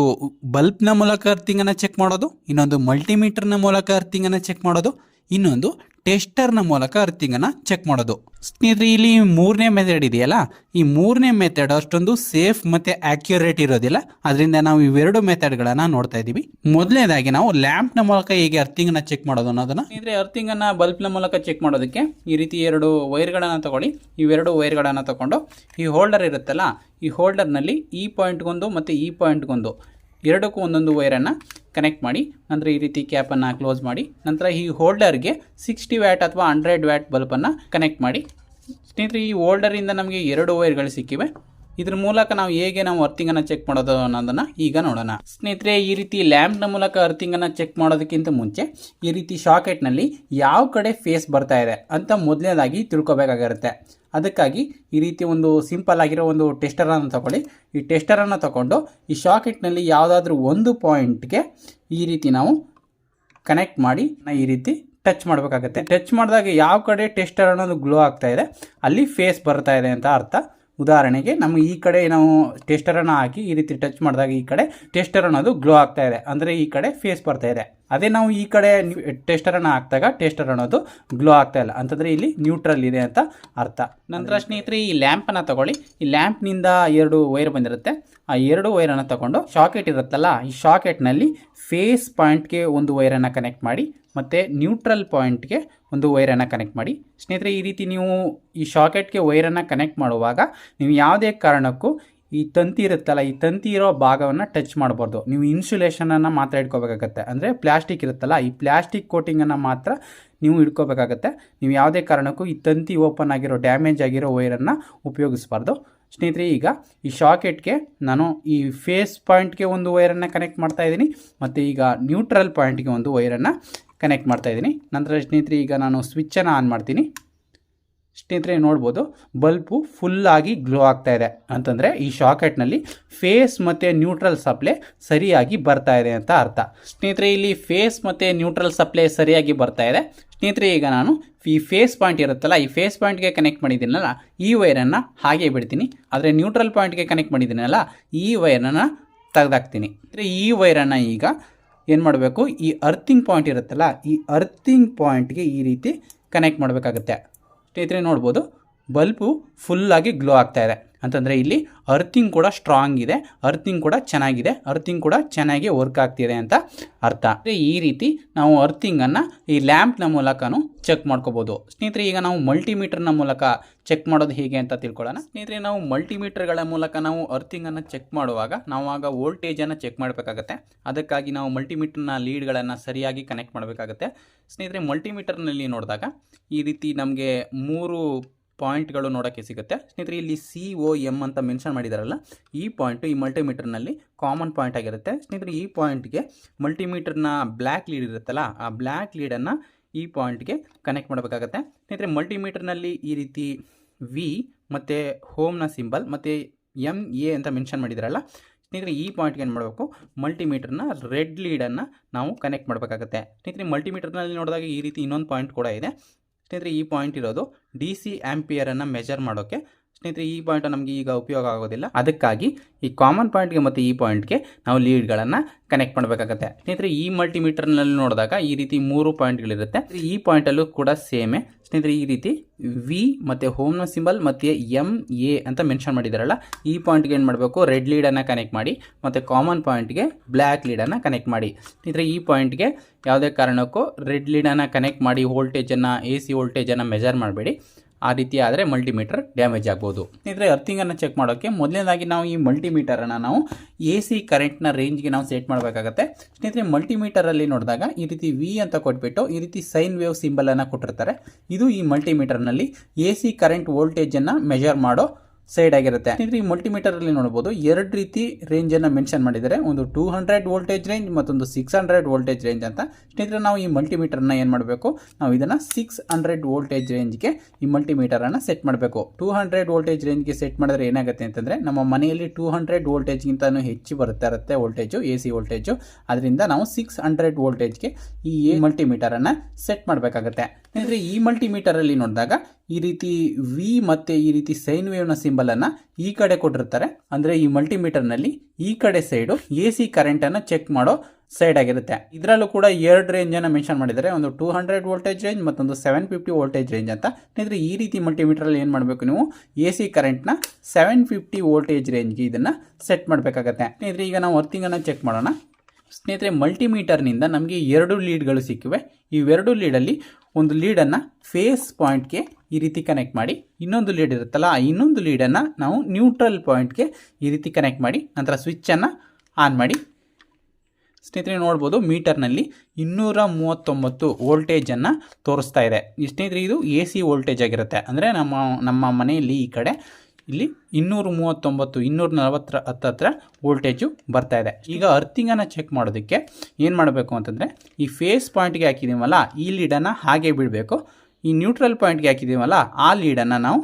ಬಲ್ಬ್ನ ಮೂಲಕ ಅರ್ಥಿಂಗ್ ಅನ್ನ ಚೆಕ್ ಮಾಡೋದು, ಇನ್ನೊಂದು ಮಲ್ಟಿಮೀಟರ್ನ ಮೂಲಕ ಅರ್ಥಿಂಗ್ ಅನ್ನ ಚೆಕ್ ಮಾಡೋದು ಇನ್ನೊಂದು ಟೆಸ್ಟರ್ನ ಮೂಲಕ ಅರ್ಥಿಂಗ್ ಅನ್ನ ಚೆಕ್ ಮಾಡೋದು. ಸ್ನೇಹಿತರೆ, ಇಲ್ಲಿ ಮೂರನೇ ಮೆಥಡ್ ಇದೆಯಲ್ಲ? ಈ ಮೂರನೇ ಮೆಥಡ್ ಅಷ್ಟೊಂದು ಸೇಫ್ ಮತ್ತೆ ಆಕ್ಯುರೇಟ್ ಇರೋದಿಲ್ಲ. ಅದರಿಂದ ನಾವು ಇವೆರಡು ಮೆಥಡ್ಗಳನ್ನು ನೋಡ್ತಾ ಇದೀವಿ ಮೊದಲನೇದಾಗಿ ನಾವು ಲ್ಯಾಂಪ್ನ ಮೂಲಕ ಹೇಗೆ ಅರ್ಥಿಂಗ್ ಅನ್ನ ಚೆಕ್ ಮಾಡೋದು ಅನ್ನೋದನ್ನ. ಸ್ನೇಹಿತರೆ ಅರ್ಥಿಂಗ್ ಅನ್ನ ಬಲ್ಬ್ನ ಮೂಲಕ ಚೆಕ್ ಮಾಡೋದಕ್ಕೆ ಈ ರೀತಿ ಎರಡು ವೈರ್ಗಳನ್ನು ತಗೊಳ್ಳಿ. ಇವೆರಡು ವೈರ್ಗಳನ್ನು ತಗೊಂಡು, ಈ ಹೋಲ್ಡರ್ ಇರುತ್ತಲ್ಲ, ಈ ಹೋಲ್ಡರ್ನಲ್ಲಿ ಈ ಪಾಯಿಂಟ್ಗೊಂದು ಮತ್ತು ಈ ಪಾಯಿಂಟ್ಗೊಂದು ಎರಡಕ್ಕೂ ಒಂದೊಂದು ವೈರನ್ನು ಕನೆಕ್ಟ್ ಮಾಡಿ, ನಂತರ ಈ ರೀತಿ ಕ್ಯಾಪನ್ನು ಕ್ಲೋಸ್ ಮಾಡಿ, ನಂತರ ಈ ಹೋಲ್ಡರ್ಗೆ ಸಿಕ್ಸ್ಟಿ ವ್ಯಾಟ್ ಅಥವಾ ಹಂಡ್ರೆಡ್ ವ್ಯಾಟ್ ಬಲ್ಬನ್ನು ಕನೆಕ್ಟ್ ಮಾಡಿ. ಸ್ನೇಹಿತರೆ, ಈ ಹೋಲ್ಡರಿಂದ ನಮಗೆ ಎರಡು ವೈರ್ಗಳು ಸಿಕ್ಕಿವೆ. ಇದ್ರ ಮೂಲಕ ನಾವು ಹೇಗೆ ನಾವು ಅರ್ಥಿಂಗನ್ನು ಚೆಕ್ ಮಾಡೋದು ಅನ್ನೋದನ್ನು ಈಗ ನೋಡೋಣ. ಸ್ನೇಹಿತರೆ, ಈ ರೀತಿ ಲ್ಯಾಂಪ್ನ ಮೂಲಕ ಅರ್ಥಿಂಗನ್ನು ಚೆಕ್ ಮಾಡೋದಕ್ಕಿಂತ ಮುಂಚೆ, ಈ ರೀತಿ ಶಾಕೆಟ್ನಲ್ಲಿ ಯಾವ ಕಡೆ ಫೇಸ್ ಬರ್ತಾ ಇದೆ ಅಂತ ಮೊದಲನೇದಾಗಿ ತಿಳ್ಕೊಬೇಕಾಗಿರುತ್ತೆ. ಅದಕ್ಕಾಗಿ ಈ ರೀತಿ ಒಂದು ಸಿಂಪಲ್ ಆಗಿರೋ ಒಂದು ಟೆಸ್ಟರನ್ನು ತಗೊಳ್ಳಿ. ಈ ಟೆಸ್ಟರನ್ನು ತಗೊಂಡು ಈ ಶಾಕೆಟ್ನಲ್ಲಿ ಯಾವುದಾದ್ರೂ ಒಂದು ಪಾಯಿಂಟ್ಗೆ ಈ ರೀತಿ ನಾವು ಕನೆಕ್ಟ್ ಮಾಡಿ ಈ ರೀತಿ ಟಚ್ ಮಾಡಬೇಕಾಗತ್ತೆ. ಟಚ್ ಮಾಡಿದಾಗ ಯಾವ ಕಡೆ ಟೆಸ್ಟರ್ ಅನ್ನೋದು ಗ್ಲೋ ಆಗ್ತಾ ಇದೆ, ಅಲ್ಲಿ ಫೇಸ್ ಬರ್ತಾ ಇದೆ ಅಂತ ಅರ್ಥ. ಉದಾಹರಣೆಗೆ ನಮ್ಮ ಈ ಕಡೆ ನಾವು ಟೆಸ್ಟರನ್ನು ಹಾಕಿ ಈ ರೀತಿ ಟಚ್ ಮಾಡಿದಾಗ ಈ ಕಡೆ ಟೆಸ್ಟರ್ ಅನ್ನೋದು ಗ್ಲೋ ಆಗ್ತಾ ಇದೆ. ಅಂದರೆ ಈ ಕಡೆ ಫೇಸ್ ಬರ್ತಾ ಇದೆ. ಅದೇ ನಾವು ಈ ಕಡೆ ಟೆಸ್ಟರನ್ನು ಹಾಕಿದಾಗ ಟೆಸ್ಟರ್ ಅನ್ನೋದು ಗ್ಲೋ ಆಗ್ತಾ ಇಲ್ಲ. ಅಂತಂದರೆ ಇಲ್ಲಿ ನ್ಯೂಟ್ರಲ್ ಇದೆ ಅಂತ ಅರ್ಥ. ನಂತರ ಸ್ನೇಹಿತರೆ ಈ ಲ್ಯಾಂಪನ್ನು ತಗೊಳ್ಳಿ. ಈ ಲ್ಯಾಂಪ್ನಿಂದ ಎರಡು ವೈರ್ ಬಂದಿರುತ್ತೆ. ಆ ಎರಡು ವೈರನ್ನು ತಗೊಂಡು ಶಾಕೆಟ್ ಇರುತ್ತಲ್ಲ ಈ ಶಾಕೆಟ್ನಲ್ಲಿ ಫೇಸ್ ಪಾಯಿಂಟ್ಗೆ ಒಂದು ವೈರನ್ನು ಕನೆಕ್ಟ್ ಮಾಡಿ ಮತ್ತು ನ್ಯೂಟ್ರಲ್ ಪಾಯಿಂಟ್ಗೆ ಒಂದು ವೈರನ್ನು ಕನೆಕ್ಟ್ ಮಾಡಿ. ಸ್ನೇಹಿತರೆ, ಈ ರೀತಿ ನೀವು ಈ ಶಾಕೆಟ್ಗೆ ವೈರನ್ನು ಕನೆಕ್ಟ್ ಮಾಡುವಾಗ ನೀವು ಯಾವುದೇ ಕಾರಣಕ್ಕೂ ಈ ತಂತಿ ಇರುತ್ತಲ್ಲ, ಈ ತಂತಿ ಇರೋ ಭಾಗವನ್ನು ಟಚ್ ಮಾಡಬಾರ್ದು. ನೀವು ಇನ್ಸುಲೇಷನನ್ನು ಮಾತ್ರ ಇಟ್ಕೋಬೇಕಾಗತ್ತೆ. ಅಂದರೆ ಪ್ಲಾಸ್ಟಿಕ್ ಇರುತ್ತಲ್ಲ, ಈ ಪ್ಲಾಸ್ಟಿಕ್ ಕೋಟಿಂಗನ್ನು ಮಾತ್ರ ನೀವು ಇಟ್ಕೋಬೇಕಾಗತ್ತೆ. ನೀವು ಯಾವುದೇ ಕಾರಣಕ್ಕೂ ಈ ತಂತಿ ಓಪನ್ ಆಗಿರೋ ಡ್ಯಾಮೇಜ್ ಆಗಿರೋ ವೈರನ್ನು ಉಪಯೋಗಿಸಬಾರ್ದು. ಸ್ನೇಹಿತರೆ, ಈಗ ಈ ಶಾಕೆಟ್ಗೆ ನಾನು ಈ ಫೇಸ್ ಪಾಯಿಂಟ್ಗೆ ಒಂದು ವೈರನ್ನು ಕನೆಕ್ಟ್ ಮಾಡ್ತಾ ಇದ್ದೀನಿ. ಮತ್ತು ಈಗ ನ್ಯೂಟ್ರಲ್ ಪಾಯಿಂಟ್ಗೆ ಒಂದು ವೈರನ್ನು ಕನೆಕ್ಟ್ ಮಾಡ್ತಾ ಇದ್ದೀನಿ. ನಂತರ ಸ್ನೇಹಿತರೆ, ಈಗ ನಾನು ಸ್ವಿಚ್ಚನ್ನು ಆನ್ ಮಾಡ್ತೀನಿ. ಸ್ನೇಹಿತರೆ, ನೋಡ್ಬೋದು ಬಲ್ಬು ಫುಲ್ಲಾಗಿ ಗ್ಲೋ ಆಗ್ತಾ ಇದೆ. ಅಂತಂದರೆ, ಈ ಶಾಕೆಟ್ನಲ್ಲಿ ಫೇಸ್ ಮತ್ತು ನ್ಯೂಟ್ರಲ್ ಸಪ್ಲೈ ಸರಿಯಾಗಿ ಬರ್ತಾ ಇದೆ ಅಂತ ಅರ್ಥ. ಸ್ನೇಹಿತರೆ, ಇಲ್ಲಿ ಫೇಸ್ ಮತ್ತು ನ್ಯೂಟ್ರಲ್ ಸಪ್ಲೈ ಸರಿಯಾಗಿ ಬರ್ತಾ ಇದೆ. ಸ್ನೇಹಿತರೆ, ಈಗ ನಾನು ಈ ಫೇಸ್ ಪಾಯಿಂಟ್ ಇರುತ್ತಲ್ಲ, ಈ ಫೇಸ್ ಪಾಯಿಂಟ್ಗೆ ಕನೆಕ್ಟ್ ಮಾಡಿದ್ದೀನಲ್ಲ, ಈ ವೈರನ್ನು ಹಾಗೆ ಬಿಡ್ತೀನಿ. ಆದರೆ ನ್ಯೂಟ್ರಲ್ ಪಾಯಿಂಟ್ಗೆ ಕನೆಕ್ಟ್ ಮಾಡಿದ್ದೀನಲ್ಲ, ಈ ವೈರನ್ನು ತೆಗೆದಾಕ್ತೀನಿ. ಅಂದರೆ ಈ ವೈರನ್ನು ಈಗ ಏನು ಮಾಡಬೇಕು? ಈ ಅರ್ಥಿಂಗ್ ಪಾಯಿಂಟ್ ಇರುತ್ತಲ್ಲ, ಈ ಅರ್ಥಿಂಗ್ ಪಾಯಿಂಟ್ಗೆ ಈ ರೀತಿ ಕನೆಕ್ಟ್ ಮಾಡಬೇಕಾಗುತ್ತೆ. ಸ್ನೇಹಿತರೆ, ನೋಡ್ಬೋದು, ಬಲ್ಬು ಫುಲ್ಲಾಗಿ ಗ್ಲೋ ಆಗ್ತಾಯಿದೆ ಅಂತಂದರೆ ಇಲ್ಲಿ ಅರ್ಥಿಂಗ್ ಕೂಡ ಸ್ಟ್ರಾಂಗ್ ಇದೆ ಅರ್ಥಿಂಗ್ ಕೂಡ ಚೆನ್ನಾಗಿದೆ ಅರ್ಥಿಂಗ್ ಕೂಡ ಚೆನ್ನಾಗಿ ವರ್ಕ್ ಆಗ್ತಿದೆ ಅಂತ ಅರ್ಥ. ಈ ರೀತಿ ನಾವು ಅರ್ಥಿಂಗನ್ನು ಈ ಲ್ಯಾಂಪ್ನ ಮೂಲಕನೂ ಚೆಕ್ ಮಾಡ್ಕೋಬೋದು. ಸ್ನೇಹಿತರೆ, ಈಗ ನಾವು ಮಲ್ಟಿಮೀಟರ್ನ ಮೂಲಕ ಚೆಕ್ ಮಾಡೋದು ಹೇಗೆ ಅಂತ ತಿಳ್ಕೊಳ್ಳೋಣ. ಸ್ನೇಹಿತರೆ, ನಾವು ಮಲ್ಟಿಮೀಟರ್ಗಳ ಮೂಲಕ ನಾವು ಅರ್ಥಿಂಗನ್ನು ಚೆಕ್ ಮಾಡುವಾಗ ನಾವು ಆಗ ವೋಲ್ಟೇಜನ್ನು ಚೆಕ್ ಮಾಡಬೇಕಾಗತ್ತೆ. ಅದಕ್ಕಾಗಿ ನಾವು ಮಲ್ಟಿಮೀಟರ್ನ ಲೀಡ್ಗಳನ್ನು ಸರಿಯಾಗಿ ಕನೆಕ್ಟ್ ಮಾಡಬೇಕಾಗತ್ತೆ. ಸ್ನೇಹಿತರೆ ಮಲ್ಟಿಮೀಟರ್ನಲ್ಲಿ ನೋಡಿದಾಗ ಈ ರೀತಿ ನಮಗೆ ಮೂರು ಪಾಯಿಂಟ್ಗಳು ನೋಡೋಕ್ಕೆ ಸಿಗುತ್ತೆ. ಸ್ನೇಹಿತರೆ, ಇಲ್ಲಿ ಸಿ ಒ ಎಂ ಅಂತ ಮೆನ್ಷನ್ ಮಾಡಿದಾರಲ್ಲ, ಈ ಪಾಯಿಂಟು ಈ ಮಲ್ಟಿಮೀಟರ್ನಲ್ಲಿ ಕಾಮನ್ ಪಾಯಿಂಟ್ ಆಗಿರುತ್ತೆ. ಸ್ನೇಹಿತರೆ, ಈ ಪಾಯಿಂಟ್ಗೆ ಮಲ್ಟಿಮೀಟರ್ನ ಬ್ಲ್ಯಾಕ್ ಲೀಡ್ ಇರುತ್ತಲ್ಲ, ಆ ಬ್ಲ್ಯಾಕ್ ಲೀಡನ್ನು ಈ ಪಾಯಿಂಟ್ಗೆ ಕನೆಕ್ಟ್ ಮಾಡಬೇಕಾಗತ್ತೆ. ಸ್ನೇಹಿತರೆ, ಮಲ್ಟಿಮೀಟರ್ನಲ್ಲಿ ಈ ರೀತಿ ವಿ ಮತ್ತು ಹೋಮ್ನ ಸಿಂಬಲ್ ಮತ್ತು ಎಂ ಎ ಅಂತ ಮೆನ್ಷನ್ ಮಾಡಿದಾರಲ್ಲ, ಸ್ನೇಹಿತರೆ, ಈ ಪಾಯಿಂಟ್ಗೆ ಏನು ಮಾಡಬೇಕು? ಮಲ್ಟಿಮೀಟರ್ನ ರೆಡ್ ಲೀಡನ್ನು ನಾವು ಕನೆಕ್ಟ್ ಮಾಡಬೇಕಾಗತ್ತೆ. ಸ್ನೇಹಿತರೆ, ಮಲ್ಟಿಮೀಟರ್ನಲ್ಲಿ ನೋಡಿದಾಗ ಈ ರೀತಿ ಇನ್ನೊಂದು ಪಾಯಿಂಟ್ ಕೂಡ ಇದೆ. ಸ್ನೇಹಿತರೆ ಈ ಪಾಯಿಂಟ್ ಇರೋದು ಡಿ ಸಿ ಆ್ಯಂಪಿಯರನ್ನು ಮೆಜರ್ ಮಾಡೋಕ್ಕೆ ಸ್ನೇಹಿತರೆ, ಈ ಪಾಯಿಂಟ್ ನಮಗೆ ಈಗ ಉಪಯೋಗ ಆಗೋದಿಲ್ಲ. ಅದಕ್ಕಾಗಿ ಈ ಕಾಮನ್ ಪಾಯಿಂಟ್ಗೆ ಮತ್ತು ಈ ಪಾಯಿಂಟ್ಗೆ ನಾವು ಲೀಡ್ಗಳನ್ನು ಕನೆಕ್ಟ್ ಮಾಡಬೇಕಾಗತ್ತೆ. ಸ್ನೇಹಿತರೆ, ಈ ಮಲ್ಟಿಮೀಟರ್ನಲ್ಲಿ ನೋಡಿದಾಗ ಈ ರೀತಿ ಮೂರು ಪಾಯಿಂಟ್ಗಳಿರುತ್ತೆ ಈ ಪಾಯಿಂಟಲ್ಲೂ ಕೂಡ ಸೇಮೇ ಸ್ನೇಹಿತರೆ, ಈ ರೀತಿ ವಿ ಮತ್ತು ಹೋಮ್ನ ಸಿಂಬಲ್ ಮತ್ತು ಎಂ ಎ ಅಂತ ಮೆನ್ಷನ್ ಮಾಡಿದಾರಲ್ಲ, ಈ ಪಾಯಿಂಟ್ಗೆ ಏನು ಮಾಡಬೇಕು? ರೆಡ್ ಲೀಡನ್ನು ಕನೆಕ್ಟ್ ಮಾಡಿ, ಮತ್ತು ಕಾಮನ್ ಪಾಯಿಂಟ್ಗೆ ಬ್ಲ್ಯಾಕ್ ಲೀಡನ್ನು ಕನೆಕ್ಟ್ ಮಾಡಿ. ಸ್ನೇಹಿತರೆ, ಈ ಪಾಯಿಂಟ್ಗೆ ಯಾವುದೇ ಕಾರಣಕ್ಕೂ ರೆಡ್ ಲೀಡನ್ನು ಕನೆಕ್ಟ್ ಮಾಡಿ ವೋಲ್ಟೇಜನ್ನು ಎ ಸಿ ವೋಲ್ಟೇಜನ್ನು ಮೆಜರ್ ಮಾಡಬೇಡಿ. ಆ ರೀತಿ ಆದರೆ ಮಲ್ಟಿಮೀಟರ್ ಡ್ಯಾಮೇಜ್ ಆಗ್ಬೋದು. ಇದ್ರೆ ಅರ್ಥಿಂಗನ್ನು ಚೆಕ್ ಮಾಡೋಕ್ಕೆ ಮೊದಲನೇದಾಗಿ ನಾವು ಈ ಮಲ್ಟಿಮೀಟರನ್ನು ನಾವು ಎ ಸಿ ಕರೆಂಟ್ನ ರೇಂಜ್ಗೆ ನಾವು ಸೆಟ್ ಮಾಡಬೇಕಾಗತ್ತೆ. ಸ್ನೇಹಿತರೆ ಮಲ್ಟಿಮೀಟರಲ್ಲಿ ನೋಡಿದಾಗ ಈ ರೀತಿ ವಿ ಅಂತ ಕೊಟ್ಬಿಟ್ಟು ಈ ರೀತಿ ಸೈನ್ ವೇವ್ ಸಿಂಬಲನ್ನು ಕೊಟ್ಟಿರ್ತಾರೆ. ಇದು ಈ ಮಲ್ಟಿಮೀಟರ್ನಲ್ಲಿ ಎ ಸಿ ಕರೆಂಟ್ ವೋಲ್ಟೇಜನ್ನು ಮೆಜರ್ ಮಾಡೋ ಸೈಡ್ ಆಗಿರುತ್ತೆ. ಈ ಮಲ್ಟಿಮೀಟರ್ ಅಲ್ಲಿ ನೋಡಬಹುದು ಎರಡು ರೀತಿ ರೇಂಜ್ ಅನ್ನ ಮೆನ್ಷನ್ ಮಾಡಿದ್ದಾರೆ. ಒಂದು ಟೂ ಹಂಡ್ರೆಡ್ ವೋಲ್ಟೇಜ್ ರೇಂಜ್ ಮತ್ತೊಂದು ಸಿಕ್ಸ್ ಹಂಡ್ರೆಡ್ ವೋಲ್ಟೇಜ್ ರೇಂಜ್ ಅಂತ. ಸ್ನೇಹಿತರೆ, ನಾವು ಈ ಮಲ್ಟಿಮೀಟರ್ನ ಏನು ಮಾಡಬೇಕು? ನಾವು ಇದನ್ನ ಸಿಕ್ಸ್ ಹಂಡ್ರೆಡ್ ವೋಲ್ಟೇಜ್ ರೇಂಜ್ಗೆ ಈ ಮಲ್ಟಿಮೀಟರ್ ಅನ್ನ ಸೆಟ್ ಮಾಡಬೇಕು. ಟೂ ಹಂಡ್ರೆಡ್ ವೋಲ್ಟೇಜ್ ರೇಂಜ್ಗೆ ಸೆಟ್ ಮಾಡಿದ್ರೆ ಏನಾಗುತ್ತೆ ಅಂತಂದ್ರೆ, ನಮ್ಮ ಮನೆಯಲ್ಲಿ ಟೂ ಹಂಡ್ರೆಡ್ ವೋಲ್ಟೇಜ್ಗಿಂತ ಹೆಚ್ಚು ಬರುತ್ತಾ ಇರುತ್ತೆ ವೋಲ್ಟೇಜು ಎ ಸಿ ವೋಲ್ಟೇಜು. ಅದರಿಂದ ನಾವು ಸಿಕ್ಸ್ ಹಂಡ್ರೆಡ್ ವೋಲ್ಟೇಜ್ಗೆ ಈ ಮಲ್ಟಿಮೀಟರ್ ಅನ್ನ ಸೆಟ್ ಮಾಡಬೇಕಾಗುತ್ತೆ. ಸ್ನೇಹಿತರೆ, ಈ ಮಲ್ಟಿಮೀಟರಲ್ಲಿ ನೋಡಿದಾಗ ಈ ರೀತಿ ವಿ ಮತ್ತು ಈ ರೀತಿ ಸೈನ್ ವೇವ್ನ ಸಿಂಬಲನ್ನು ಈ ಕಡೆ ಕೊಟ್ಟಿರ್ತಾರೆ. ಅಂದರೆ ಈ ಮಲ್ಟಿಮೀಟರ್ನಲ್ಲಿ ಈ ಕಡೆ ಸೈಡು ಎ ಸಿ ಕರೆಂಟನ್ನು ಚೆಕ್ ಮಾಡೋ ಸೈಡ್ ಆಗಿರುತ್ತೆ. ಇದರಲ್ಲೂ ಕೂಡ ಎರಡು ರೇಂಜನ್ನು ಮೆನ್ಷನ್ ಮಾಡಿದ್ದಾರೆ. ಒಂದು ಟೂ ಹಂಡ್ರೆಡ್ ವೋಲ್ಟೇಜ್ ರೇಂಜ್ ಮತ್ತೊಂದು ಸೆವೆನ್ ಫಿಫ್ಟಿ ವೋಲ್ಟೇಜ್ ರೇಂಜ್ ಅಂತ. ಅಂದರೆ ಈ ರೀತಿ ಮಲ್ಟಿಮೀಟರ್ ಅಲ್ಲಿ ಏನು ಮಾಡಬೇಕು ನೀವು? ಎ ಸಿ ಕರೆಂಟ್ನ ಸೆವೆನ್ ಫಿಫ್ಟಿ ವೋಲ್ಟೇಜ್ ರೇಂಜ್ಗೆ ಇದನ್ನು ಸೆಟ್ ಮಾಡಬೇಕಾಗತ್ತೆ. ಅಂದರೆ ಈಗ ನಾವು ವರ್ತಿಂಗನ್ನು ಚೆಕ್ ಮಾಡೋಣ. ಸ್ನೇಹಿತರೆ ಮಲ್ಟಿಮೀಟರ್ನಿಂದ ನಮಗೆ ಎರಡು ಲೀಡ್ಗಳು ಸಿಕ್ಕಿವೆ. ಇವೆರಡು ಲೀಡಲ್ಲಿ ಒಂದು ಲೀಡನ್ನು ಫೇಸ್ ಪಾಯಿಂಟ್ಗೆ ಈ ರೀತಿ ಕನೆಕ್ಟ್ ಮಾಡಿ, ಇನ್ನೊಂದು ಲೀಡ್ ಇರುತ್ತಲ್ಲ, ಆ ಇನ್ನೊಂದು ಲೀಡನ್ನು ನಾವು ನ್ಯೂಟ್ರಲ್ ಪಾಯಿಂಟ್ಗೆ ಈ ರೀತಿ ಕನೆಕ್ಟ್ ಮಾಡಿ, ನಂತರ ಸ್ವಿಚ್ಚನ್ನು ಆನ್ ಮಾಡಿ. ಸ್ನೇಹಿತರೆ, ನೋಡ್ಬೋದು ಮೀಟರ್ನಲ್ಲಿ ಇನ್ನೂರ ಮೂವತ್ತೊಂಬತ್ತು ವೋಲ್ಟೇಜನ್ನು ತೋರಿಸ್ತಾ ಇದೆ. ಸ್ನೇಹಿತರೆ, ಇದು ಎ ಸಿ ವೋಲ್ಟೇಜ್ ಆಗಿರುತ್ತೆ. ಅಂದರೆ ನಮ್ಮ ನಮ್ಮ ಮನೆಯಲ್ಲಿ ಈ ಕಡೆ ಇಲ್ಲಿ ಇನ್ನೂರು ಮೂವತ್ತೊಂಬತ್ತು, ಇನ್ನೂರ ನಲವತ್ತರ ಹತ್ತತ್ರ ವೋಲ್ಟೇಜು ಬರ್ತಾ ಇದೆ. ಈಗ ಅರ್ಥಿಂಗನ್ನು ಚೆಕ್ ಮಾಡೋದಕ್ಕೆ ಏನು ಮಾಡಬೇಕು ಅಂತಂದರೆ, ಈ ಫೇಸ್ ಪಾಯಿಂಟ್ಗೆ ಹಾಕಿದ್ದೀವಲ್ಲ ಈ ಲೀಡನ್ನು ಹಾಗೆ ಬಿಡಬೇಕು. ಈ ನ್ಯೂಟ್ರಲ್ ಪಾಯಿಂಟ್ಗೆ ಹಾಕಿದ್ದೀವಲ್ಲ ಆ ಲೀಡನ್ನು ನಾವು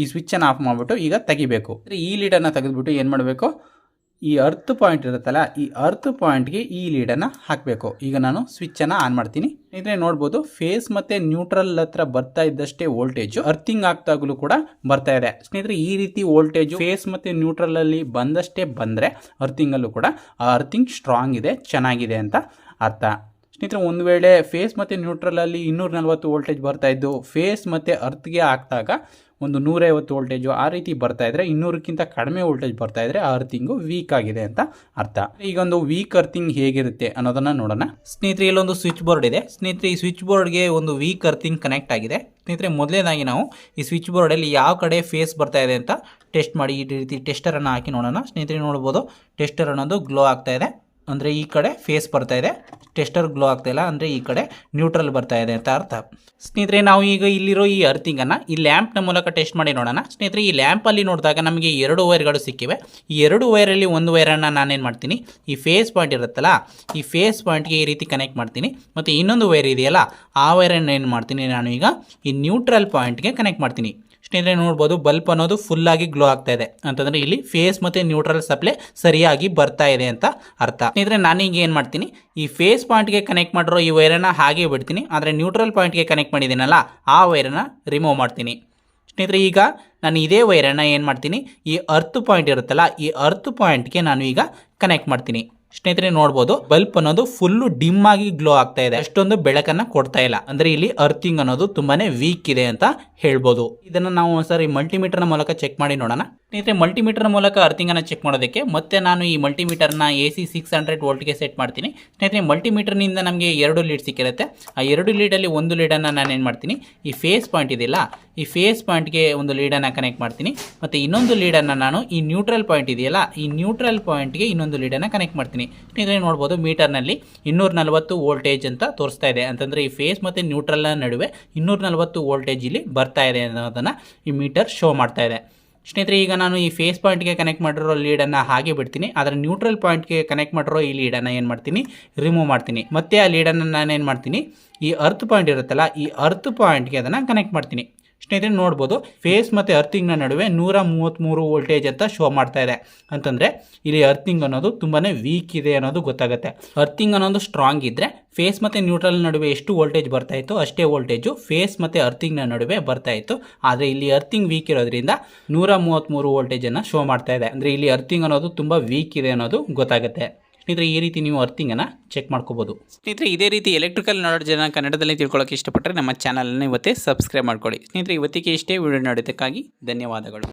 ಈ ಸ್ವಿಚ್ಚನ್ನು ಆಫ್ ಮಾಡಿಬಿಟ್ಟು ಈಗ ತೆಗಿಬೇಕು. ಈ ಲೀಡನ್ನು ತೆಗೆದುಬಿಟ್ಟು ಏನು ಮಾಡಬೇಕು? ಈ ಅರ್ತ್ ಪಾಯಿಂಟ್ ಇರುತ್ತಲ್ಲ, ಈ ಅರ್ತ್ ಪಾಯಿಂಟ್ಗೆ ಈ ಲೀಡನ್ನು ಹಾಕಬೇಕು. ಈಗ ನಾನು ಸ್ವಿಚ್ಚನ್ನು ಆನ್ ಮಾಡ್ತೀನಿ. ಇದ್ರೆ ನೋಡ್ಬೋದು ಫೇಸ್ ಮತ್ತು ನ್ಯೂಟ್ರಲ್ ಹತ್ರ ಬರ್ತಾ ಇದ್ದಷ್ಟೇ ವೋಲ್ಟೇಜು ಅರ್ಥಿಂಗ್ ಆಗ್ತಾಗಲೂ ಕೂಡ ಬರ್ತಾ ಇದೆ. ಸ್ನೇಹಿತರೆ, ಈ ರೀತಿ ವೋಲ್ಟೇಜ್ ಫೇಸ್ ಮತ್ತು ನ್ಯೂಟ್ರಲ್ ಅಲ್ಲಿ ಬಂದಷ್ಟೇ ಬಂದರೆ ಅರ್ಥಿಂಗಲ್ಲೂ ಕೂಡ ಆ ಅರ್ಥಿಂಗ್ ಸ್ಟ್ರಾಂಗ್ ಇದೆ, ಚೆನ್ನಾಗಿದೆ ಅಂತ ಅರ್ಥ. ಸ್ನೇಹಿತರೆ, ಒಂದು ವೇಳೆ ಫೇಸ್ ಮತ್ತು ನ್ಯೂಟ್ರಲಲ್ಲಿ ಇನ್ನೂರ ನಲ್ವತ್ತು ವೋಲ್ಟೇಜ್ ಬರ್ತಾ ಇದ್ದು ಫೇಸ್ ಮತ್ತು ಅರ್ತ್ಗೆ ಹಾಕಿದಾಗ ಒಂದು ನೂರೈವತ್ತು ವೋಲ್ಟೇಜು ಆ ರೀತಿ ಬರ್ತಾ ಇದ್ದರೆ ಇನ್ನೂರಕ್ಕಿಂತ ಕಡಿಮೆ ವೋಲ್ಟೇಜ್ ಬರ್ತಾ ಇದ್ದರೆ ಆ ವೀಕ್ ಆಗಿದೆ ಅಂತ ಅರ್ಥ. ಈಗ ಒಂದು ವೀಕ್ ಅರ್ಥಿಂಗ್ ಹೇಗಿರುತ್ತೆ ಅನ್ನೋದನ್ನು ನೋಡೋಣ. ಸ್ನೇಹಿತರೆ, ಇಲ್ಲೊಂದು ಸ್ವಿಚ್ ಬೋರ್ಡ್ ಇದೆ. ಸ್ನೇಹಿತರೆ, ಈ ಸ್ವಿಚ್ ಬೋರ್ಡ್ಗೆ ಒಂದು ವೀಕ್ ಅರ್ಥಿಂಗ್ ಕನೆಕ್ಟ್ ಆಗಿದೆ. ಸ್ನೇಹಿತರೆ ಮೊದಲನೇದಾಗಿ ನಾವು ಈ ಸ್ವಿಚ್ ಬೋರ್ಡಲ್ಲಿ ಯಾವ ಕಡೆ ಫೇಸ್ ಬರ್ತಾ ಇದೆ ಅಂತ ಟೆಸ್ಟ್ ಮಾಡಿ ಈ ರೀತಿ ಟೆಸ್ಟರನ್ನು ಹಾಕಿ ನೋಡೋಣ. ಸ್ನೇಹಿತರೆ, ನೋಡ್ಬೋದು. ಟೆಸ್ಟರ್ ಅನ್ನೋದು ಗ್ಲೋ ಆಗ್ತಾ ಇದೆ. ಅಂದರೆ ಈ ಕಡೆ ಫೇಸ್ ಬರ್ತಾ ಇದೆ. ಟೆಸ್ಟರ್ ಗ್ಲೋ ಆಗ್ತಾ ಇಲ್ಲ ಅಂದರೆ ಈ ಕಡೆ ನ್ಯೂಟ್ರಲ್ ಬರ್ತಾ ಇದೆ ಅಂತ ಅರ್ಥ. ಸ್ನೇಹಿತರೆ, ನಾವು ಈಗ ಇಲ್ಲಿರೋ ಈ ಅರ್ಥಿಂಗನ್ನು ಈ ಲ್ಯಾಂಪ್ನ ಮೂಲಕ ಟೆಸ್ಟ್ ಮಾಡಿ ನೋಡೋಣ. ಸ್ನೇಹಿತರೆ, ಈ ಲ್ಯಾಂಪಲ್ಲಿ ನೋಡಿದಾಗ ನಮಗೆ ಎರಡು ವೈರ್ಗಳು ಸಿಕ್ಕಿವೆ. ಈ ಎರಡು ವೈರಲ್ಲಿ ಒಂದು ವೈರನ್ನು ನಾನೇನು ಮಾಡ್ತೀನಿ? ಈ ಫೇಸ್ ಪಾಯಿಂಟ್ ಇರುತ್ತಲ್ಲ, ಈ ಫೇಸ್ ಪಾಯಿಂಟ್ಗೆ ಈ ರೀತಿ ಕನೆಕ್ಟ್ ಮಾಡ್ತೀನಿ. ಮತ್ತು ಇನ್ನೊಂದು ವೈರ್ ಇದೆಯಲ್ಲ, ಆ ವೈರನ್ನು ಏನು ಮಾಡ್ತೀನಿ ನಾನು ಈಗ? ಈ ನ್ಯೂಟ್ರಲ್ ಪಾಯಿಂಟ್ಗೆ ಕನೆಕ್ಟ್ ಮಾಡ್ತೀನಿ. ಸ್ನೇಹಿತರೆ ನೋಡ್ಬೋದು ಬಲ್ಪ್ ಅನ್ನೋದು ಫುಲ್ಲಾಗಿ ಗ್ಲೋ ಆಗ್ತಾ ಇದೆ. ಅಂತಂದರೆ ಇಲ್ಲಿ ಫೇಸ್ ಮತ್ತು ನ್ಯೂಟ್ರಲ್ ಸಪ್ಲೈ ಸರಿಯಾಗಿ ಬರ್ತಾ ಇದೆ ಅಂತ ಅರ್ಥ. ಸ್ನೇಹಿತರೆ ನಾನೀಗ ಏನು ಮಾಡ್ತೀನಿ, ಈ ಫೇಸ್ ಪಾಯಿಂಟ್ಗೆ ಕನೆಕ್ಟ್ ಮಾಡಿರೋ ಈ ವೈರನ್ನು ಹಾಗೆ ಬಿಡ್ತೀನಿ. ಆದರೆ ನ್ಯೂಟ್ರಲ್ ಪಾಯಿಂಟ್ಗೆ ಕನೆಕ್ಟ್ ಮಾಡಿದ್ದೀನಲ್ಲ, ಆ ವೈರನ್ನು ರಿಮೂವ್ ಮಾಡ್ತೀನಿ. ಸ್ನೇಹಿತರೆ, ಈಗ ನಾನು ಇದೇ ವೈರನ್ನು ಏನು ಮಾಡ್ತೀನಿ, ಈ ಅರ್ತ್ ಪಾಯಿಂಟ್ ಇರುತ್ತಲ್ಲ, ಈ ಅರ್ತ್ ಪಾಯಿಂಟ್ಗೆ ನಾನು ಈಗ ಕನೆಕ್ಟ್ ಮಾಡ್ತೀನಿ. ಸ್ನೇಹಿತರೆ ನೋಡಬಹುದು ಬಲ್ಪ್ ಅನ್ನೋದು ಫುಲ್ ಡಿಮ್ ಆಗಿ ಗ್ಲೋ ಆಗ್ತಾ ಇದೆ. ಅಷ್ಟೊಂದು ಬೆಳಕನ್ನ ಕೊಡ್ತಾ ಇಲ್ಲ. ಅಂದ್ರೆ ಇಲ್ಲಿ ಅರ್ಥಿಂಗ್ ಅನ್ನೋದು ತುಂಬಾನೇ ವೀಕ್ ಇದೆ ಅಂತ ಹೇಳ್ಬೋದು. ಇದನ್ನ ನಾವು ಒಂದ್ಸರಿ ಮಲ್ಟಿಮೀಟರ್ ಮೂಲಕ ಚೆಕ್ ಮಾಡಿ ನೋಡೋಣ. ಸ್ನೇಹಿತರೆ ಮಲ್ಟಿಮೀಟರ್ ಮೂಲಕ ಅರ್ಥಿಂಗನ್ನು ಚೆಕ್ ಮಾಡೋದಕ್ಕೆ ಮತ್ತೆ ನಾನು ಈ ಮಲ್ಟಿಮೀಟರ್ನ ಎ ಸಿ ಸಿಕ್ಸ್ ಹಂಡ್ರೆಡ್ ವೋಲ್ಟ್ಗೆ ಸೆಟ್ ಮಾಡ್ತೀನಿ. ಸ್ನೇಹಿತರೆ ಮಲ್ಟಿಮೀಟರ್ನಿಂದ ನಮಗೆ ಎರಡು ಲೀಡ್ ಸಿಕ್ಕಿರುತ್ತೆ. ಆ ಎರಡು ಲೀಡಲ್ಲಿ ಒಂದು ಲೀಡನ್ನು ನಾನು ಏನು ಮಾಡ್ತೀನಿ? ಈ ಫೇಸ್ ಪಾಯಿಂಟ್ ಇದೆಯಲ್ಲ, ಈ ಫೇಸ್ ಪಾಯಿಂಟ್ಗೆ ಒಂದು ಲೀಡನ್ನು ಕನೆಕ್ಟ್ ಮಾಡ್ತೀನಿ. ಮತ್ತು ಇನ್ನೊಂದು ಲೀಡನ್ನು ನಾನು ಈ ನ್ಯೂಟ್ರಲ್ ಪಾಯಿಂಟ್ ಇದೆಯಲ್ಲ, ಈ ನ್ಯೂಟ್ರಲ್ ಪಾಯಿಂಟ್ಗೆ ಇನ್ನೊಂದು ಲೀಡನ್ನು ಕನೆಕ್ಟ್ ಮಾಡ್ತೀನಿ. ಸ್ನೇಹಿತರೆ, ನೋಡ್ಬೋದು ಮೀಟರ್ನಲ್ಲಿ ಇನ್ನೂರ ನಲವತ್ತು ವೋಲ್ಟೇಜ್ ಅಂತ ತೋರಿಸ್ತಾ ಇದೆ. ಅಂತಂದರೆ ಈ ಫೇಸ್ ಮತ್ತು ನ್ಯೂಟ್ರಲ್ನ ನಡುವೆ ಇನ್ನೂರ ನಲವತ್ತು ವೋಲ್ಟೇಜ್ ಇಲ್ಲಿ ಬರ್ತಾ ಇದೆ ಅನ್ನೋದನ್ನು ಈ ಮೀಟರ್ ಶೋ ಮಾಡ್ತಾ ಇದೆ. ಸ್ನೇಹಿತರೆ, ಈಗ ನಾನು ಈ ಫೇಸ್ ಪಾಯಿಂಟ್ಗೆ ಕನೆಕ್ಟ್ ಮಾಡಿರೋ ಲೀಡನ್ನು ಹಾಗೆ ಬಿಡ್ತೀನಿ. ಅದರ ನ್ಯೂಟ್ರಲ್ ಪಾಯಿಂಟ್ಗೆ ಕನೆಕ್ಟ್ ಮಾಡಿರೋ ಈ ಲೀಡನ್ನು ಏನು ಮಾಡ್ತೀನಿ? ರಿಮೂವ್ ಮಾಡ್ತೀನಿ. ಮತ್ತೆ ಆ ಲೀಡನ್ನು ನಾನು ಏನು ಮಾಡ್ತೀನಿ? ಈ ಅರ್ತ್ ಪಾಯಿಂಟ್ ಇರುತ್ತಲ್ಲ, ಈ ಅರ್ತ್ ಪಾಯಿಂಟ್ಗೆ ಅದನ್ನು ಕನೆಕ್ಟ್ ಮಾಡ್ತೀನಿ. ಸ್ನೇಹಿತರೆ ನೋಡ್ಬೋದು. ಫೇಸ್ ಮತ್ತು ಅರ್ಥಿಂಗ್ನ ನಡುವೆ ನೂರ ಮೂವತ್ತ್ಮೂರು ವೋಲ್ಟೇಜ್ ಅಂತ ಶೋ ಮಾಡ್ತಾ ಇದೆ. ಅಂತಂದರೆ ಇಲ್ಲಿ ಅರ್ಥಿಂಗ್ ಅನ್ನೋದು ತುಂಬಾ ವೀಕ್ ಇದೆ ಅನ್ನೋದು ಗೊತ್ತಾಗುತ್ತೆ. ಅರ್ಥಿಂಗ್ ಅನ್ನೋದು ಸ್ಟ್ರಾಂಗ್ ಇದ್ದರೆ ಫೇಸ್ ಮತ್ತು ನ್ಯೂಟ್ರಲ್ ನಡುವೆ ಎಷ್ಟು ವೋಲ್ಟೇಜ್ ಬರ್ತಾ ಇತ್ತು? ಅಷ್ಟೇ ವೋಲ್ಟೇಜು ಫೇಸ್ ಮತ್ತು ಅರ್ಥಿಂಗ್ನ ನಡುವೆ ಬರ್ತಾ ಇತ್ತು. ಆದರೆ ಇಲ್ಲಿ ಅರ್ಥಿಂಗ್ ವೀಕ್ ಇರೋದ್ರಿಂದ ನೂರ ಮೂವತ್ತ್ಮೂರು ವೋಲ್ಟೇಜನ್ನು ಶೋ ಮಾಡ್ತಾ ಇದೆ. ಅಂದರೆ ಇಲ್ಲಿ ಅರ್ಥಿಂಗ್ ಅನ್ನೋದು ತುಂಬ ವೀಕ್ ಇದೆ ಅನ್ನೋದು ಗೊತ್ತಾಗುತ್ತೆ. ಸ್ನೇಹಿತರೆ, ಈ ರೀತಿ ನೀವು ಅರ್ಥಿಂಗನ್ನು ಚೆಕ್ ಮಾಡ್ಕೋಬೋದು. ಸ್ನೇಹಿತರೆ, ಇದೇ ರೀತಿ ಎಲೆಕ್ಟ್ರಿಕಲ್ ನಾಲೆಡ್ಜನ್ನು ಕನ್ನಡದಲ್ಲಿ ತಿಳ್ಕೊಳ್ಳೋಕೆ ಇಷ್ಟಪಟ್ಟರೆ ನಮ್ಮ ಚಾನಲನ್ನು ಇವತ್ತೇ ಸಬ್ಸ್ಕ್ರೈಬ್ ಮಾಡ್ಕೊಳ್ಳಿ. ಸ್ನೇಹಿತರೆ, ಇವತ್ತಿಗೆ ಇಷ್ಟೇ ವಿಡಿಯೋ ನೋಡೋದಕ್ಕಾಗಿ ಧನ್ಯವಾದಗಳು.